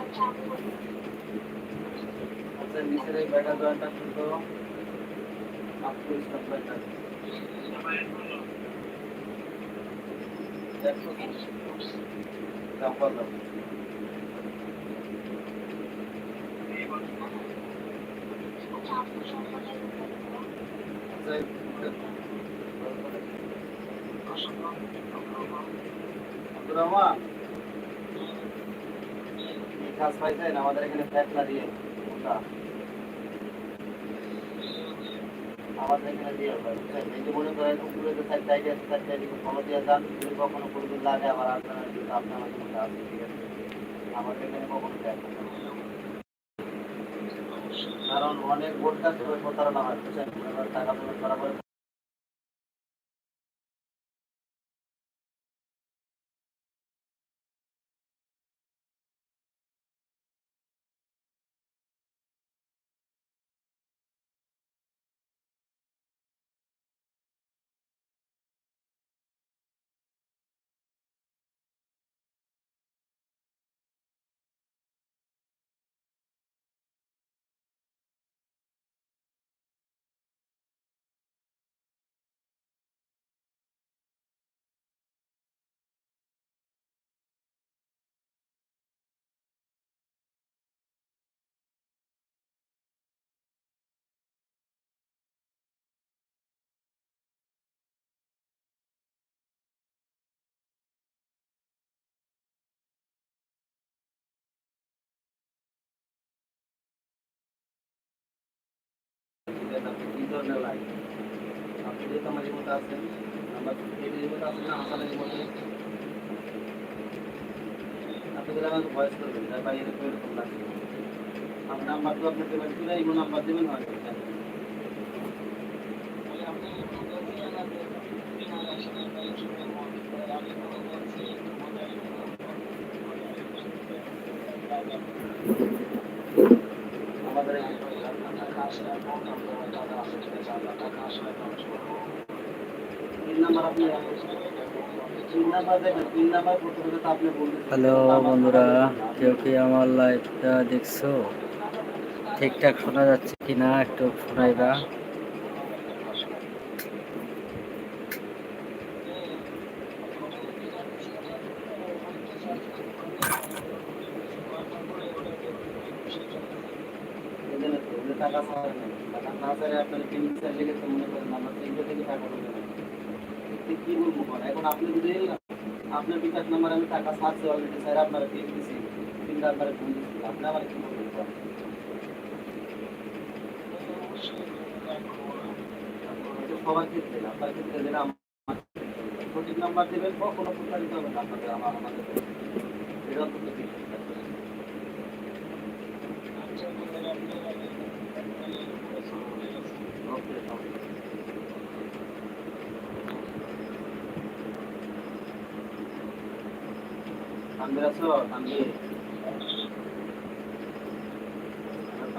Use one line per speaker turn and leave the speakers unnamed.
আচ্ছা আচ্ছা নিচের এই ব্যাটা জয়েন্টটা শুধু আপ টু স্টপ ব্যাটা দেখো কি দাম কত আব্দুর আমাদের এখানে ফ্যাট দিয়ে আমাদের যান, যদি কখনো কোনোদিন লাগে, আবার আসবেন, আর কিন্তু আপনি আমাদের এখানে কখনো কারণ অনেক করে প্রতারণা হয় টাকা পেমেন্ট করার পরে ধরনের লাইন আপনি যেহেতু আমার রিমোট আছেন নাম্বার এই রিমোট আছেন না হাসানের রিমোটে আপনি তাহলে আমাকে ভয়েস করবেন তাই বা এরকম এরকম লাগছে আমার নাম্বার তো আপনি পেমেন্ট করে ইমো নাম্বার দেবেন হয়তো আমাদের
হ্যালো বন্ধুরা কেউ কি আমার লাইভটা দেখছ? ঠিকঠাক শোনা যাচ্ছে কিনা একটু শোনাইবা।
টাকা ছাড়া নেই। টাকা না ছাড়ে আপনার পেমেন্ট চার্জ লেগেছে মনে করেন আমার তিনটে থেকে টাকা ঢোকে না। এতে কি বলব বল? এখন আপনি যদি আপনার বিকাশ নাম্বার আমি টাকা ছাড়ছি অলরেডি স্যার আপনারা পেয়ে দিছি তিনটা আপনারা ফোন দিচ্ছি আপনি আমার কি বলবেন বল? এটা সবার ক্ষেত্রে আপনার ক্ষেত্রে যেটা আমার ক্ষেত্রে। সঠিক নাম্বার দেবেন কখনো প্রতারিত হবে না আপনাদের আমার আমাদের এটা অন্তত ঠিক আছে। তানভীর আছো তানভীর